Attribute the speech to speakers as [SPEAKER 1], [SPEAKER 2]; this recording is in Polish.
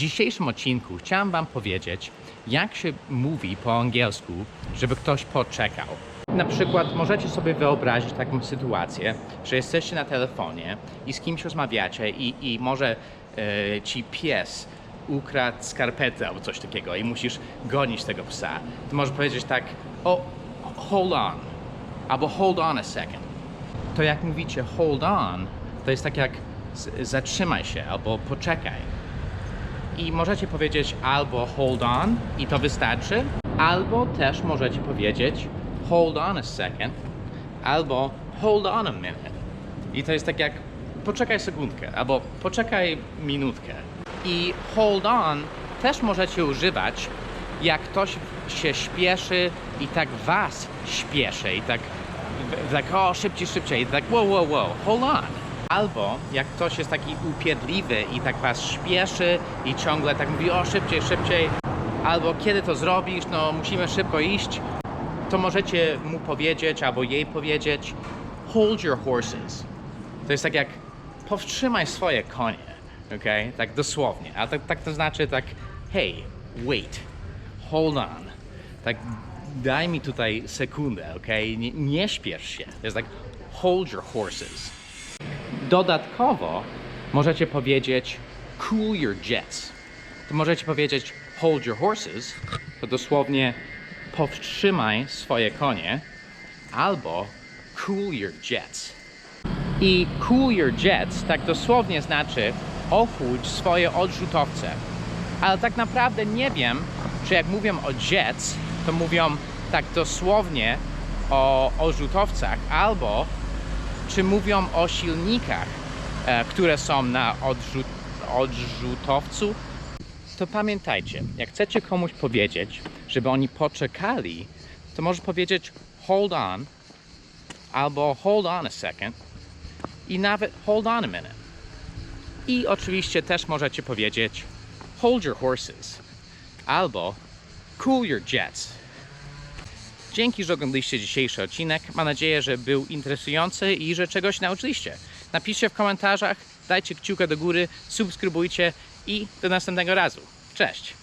[SPEAKER 1] dzisiejszym odcinku chciałem Wam powiedzieć, jak się mówi po angielsku, żeby ktoś poczekał. Na przykład możecie sobie wyobrazić taką sytuację, że jesteście na telefonie i z kimś rozmawiacie i, i może e, ci pies ukradł skarpetę albo coś takiego i musisz gonić tego psa. To możesz powiedzieć tak, o, hold on, albo hold on a second. To jak mówicie hold on, to jest tak jak zatrzymaj się albo poczekaj. I możecie powiedzieć albo hold on i to wystarczy, albo też możecie powiedzieć hold on a second, albo hold on a minute. I to jest tak jak poczekaj sekundkę, albo poczekaj minutkę. I hold on też możecie używać, jak ktoś się śpieszy i tak was śpieszy i tak, tak o szybciej, szybciej, i tak wow, wow, wow, hold on. Albo jak ktoś jest taki upierdliwy i tak was śpieszy i ciągle tak mówi o szybciej, szybciej, albo kiedy to zrobisz, no musimy szybko iść, to możecie mu powiedzieć albo jej powiedzieć hold your horses. To jest tak jak powstrzymaj swoje konie, ok? Tak dosłownie. A tak, tak to znaczy tak hey, wait, hold on. Tak daj mi tutaj sekundę, ok? Nie, nie śpiesz się. To jest tak hold your horses. Dodatkowo możecie powiedzieć cool your jets. To możecie powiedzieć hold your horses, to dosłownie powstrzymaj swoje konie, albo cool your jets. I cool your jets tak dosłownie znaczy ochłódź swoje odrzutowce. Ale tak naprawdę nie wiem, czy jak mówią o jets, to mówią tak dosłownie o odrzutowcach, albo czy mówią o silnikach, e, które są na odrzut, odrzutowcu, to pamiętajcie, jak chcecie komuś powiedzieć, żeby oni poczekali, to może powiedzieć hold on, albo hold on a second i nawet hold on a minute. I oczywiście też możecie powiedzieć hold your horses, albo cool your jets. Dzięki, że oglądaliście dzisiejszy odcinek. Mam nadzieję, że był interesujący i że czegoś nauczyliście. Napiszcie w komentarzach, dajcie kciuka do góry, subskrybujcie i do następnego razu. Cześć!